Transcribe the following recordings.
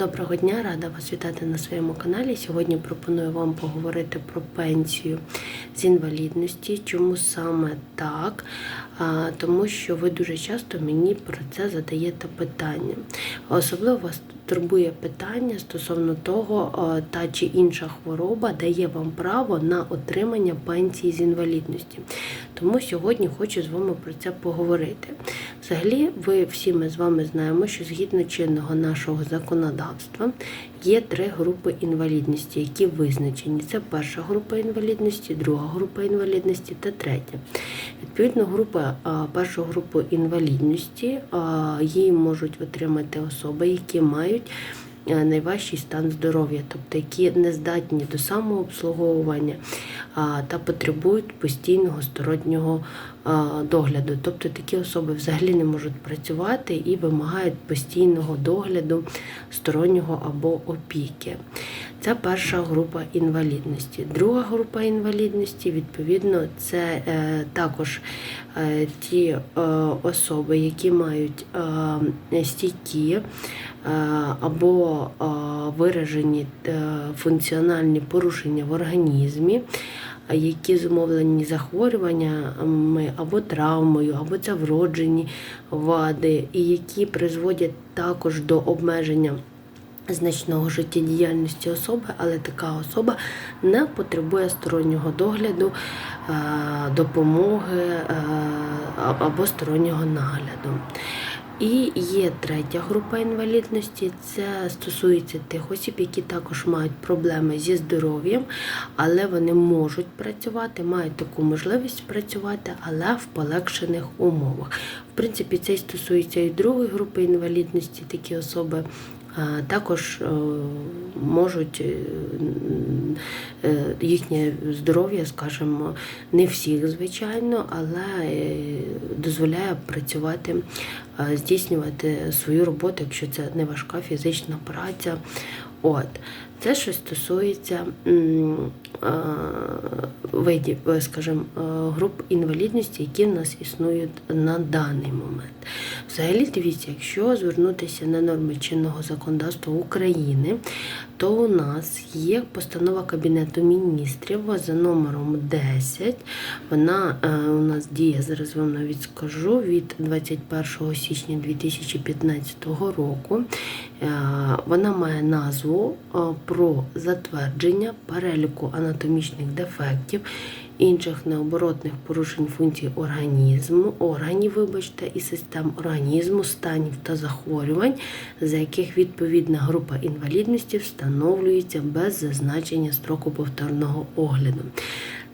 Доброго дня, рада вас вітати на своєму каналі. Сьогодні пропоную вам поговорити про пенсію з інвалідності. Чому саме так? Тому що ви дуже часто мені про це задаєте питання. Особливо вас турбує питання стосовно того, та чи інша хвороба дає вам право на отримання пенсії з інвалідності. Тому сьогодні хочу з вами про це поговорити. Взагалі, ви всі ми з вами знаємо, що згідно чинного нашого законодавства є три групи інвалідності, які визначені. Це перша група інвалідності, друга група інвалідності та третя. Відповідно, група першу групу інвалідності її можуть отримати особи, які мають найважчий стан здоров'я, тобто які не здатні до самообслуговування та потребують постійного стороннього догляду. Тобто такі особи взагалі не можуть працювати і вимагають постійного догляду стороннього або опіки. Це перша група інвалідності. Друга група інвалідності, відповідно, це е, також е, ті е, особи, які мають стійкі або виражені функціональні порушення в організмі. Які зумовлені захворюваннями або травмою, або це вроджені вади, і які призводять також до обмеження значного життєдіяльності особи, але така особа не потребує стороннього догляду, е, допомоги е, або стороннього нагляду. І є третя група інвалідності. Це стосується тих осіб, які також мають проблеми зі здоров'ям, але вони можуть працювати, мають таку можливість працювати, але в полегшених умовах. В принципі, це стосується і другої групи інвалідності, такі особи. Також е, можуть е, е, їхнє здоров'я, скажімо, не всіх, звичайно, але дозволяє працювати, здійснювати свою роботу, якщо це не важка фізична праця. От. Це що стосується е, видів, е, скажімо, е, груп інвалідності, які в нас існують на даний момент. Взагалі, дивіться, якщо звернутися на норми чинного законодавства України, то у нас є постанова Кабінету міністрів за номером 10. Вона е, у нас діє, зараз вам навіть скажу, від 21 січня 2015 року. Е, Вона має назву е, про затвердження переліку анатомічних дефектів, інших необоротних порушень функцій організму, органів, вибачте, і систем організму, станів та захворювань, за яких відповідна група інвалідності встановлюється без зазначення строку повторного огляду.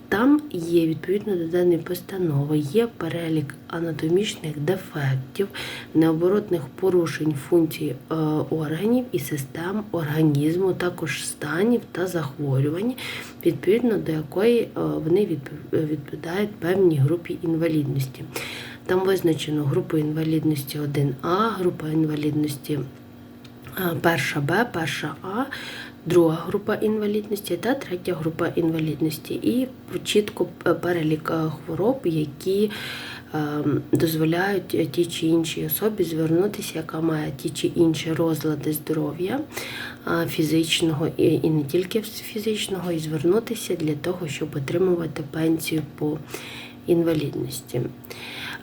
Там є відповідно до даної постанови, є перелік анатомічних дефектів, необоротних порушень функцій е, органів і систем організму, також станів та захворювань, відповідно до якої е, вони відпов- відповідають певній групі інвалідності. Там визначено групу інвалідності 1А, група інвалідності а, перша Б, перша А, друга група інвалідності та третя група інвалідності. І чітко е, перелік е, хвороб, які е, дозволяють тій чи іншій особі звернутися, яка має ті чи інші розлади здоров'я фізичного і не тільки фізичного, і звернутися для того, щоб отримувати пенсію по інвалідності.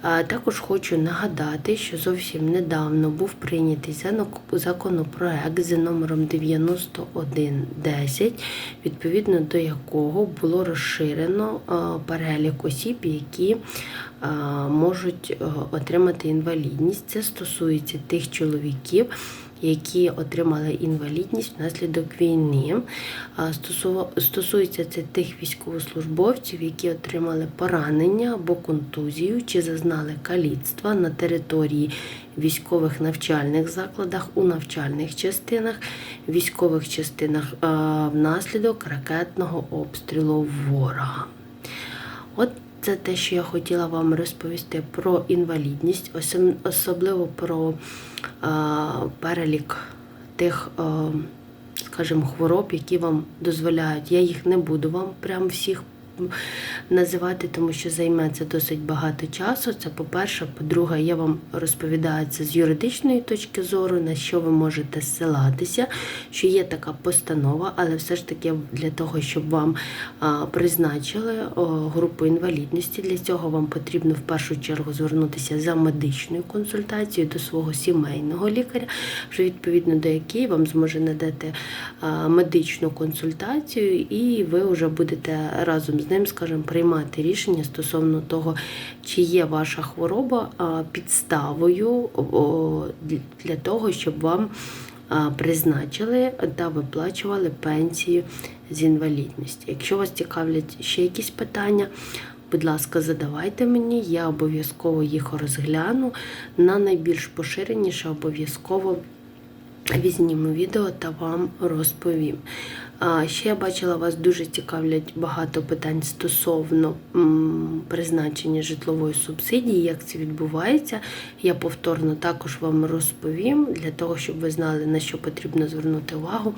Також хочу нагадати, що зовсім недавно був прийнятий законопроект за номером 9110, відповідно до якого було розширено перелік осіб, які можуть отримати інвалідність. Це стосується тих чоловіків, які отримали інвалідність внаслідок війни. Стосується це тих військовослужбовців, які отримали поранення або контузію чи зазнали каліцтва на території військових навчальних закладах у навчальних частинах, військових частинах внаслідок ракетного обстрілу ворога. От це те, що я хотіла вам розповісти про інвалідність, особливо про перелік тих, скажімо, хвороб, які вам дозволяють. Я їх не буду вам прям всіх називати, тому що займе це досить багато часу. Це по-перше. По-друге, я вам розповідаю це з юридичної точки зору, на що ви можете зсилатися, що є така постанова, але все ж таки для того, щоб вам призначили групу інвалідності, для цього вам потрібно в першу чергу звернутися за медичною консультацією до свого сімейного лікаря, вже відповідно до якої вам зможе надати медичну консультацію, і ви вже будете разом з ним, скажімо, приймати рішення стосовно того, чи є ваша хвороба підставою для того, щоб вам призначили та виплачували пенсію з інвалідності. Якщо вас цікавлять ще якісь питання, будь ласка, задавайте мені, я обов'язково їх розгляну. На найбільш поширеніше обов'язково візніму відео та вам розповім. Ще я бачила, вас дуже цікавлять багато питань стосовно призначення житлової субсидії, як це відбувається. Я повторно також вам розповім для того, щоб ви знали, на що потрібно звернути увагу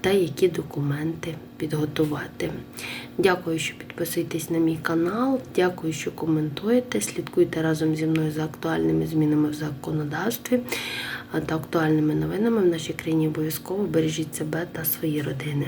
та які документи підготувати. Дякую, що підписуєтесь на мій канал. Дякую, що коментуєте. Слідкуйте разом зі мною за актуальними змінами в законодавстві та актуальними новинами в нашій країні. Обов'язково бережіть себе та свої родини.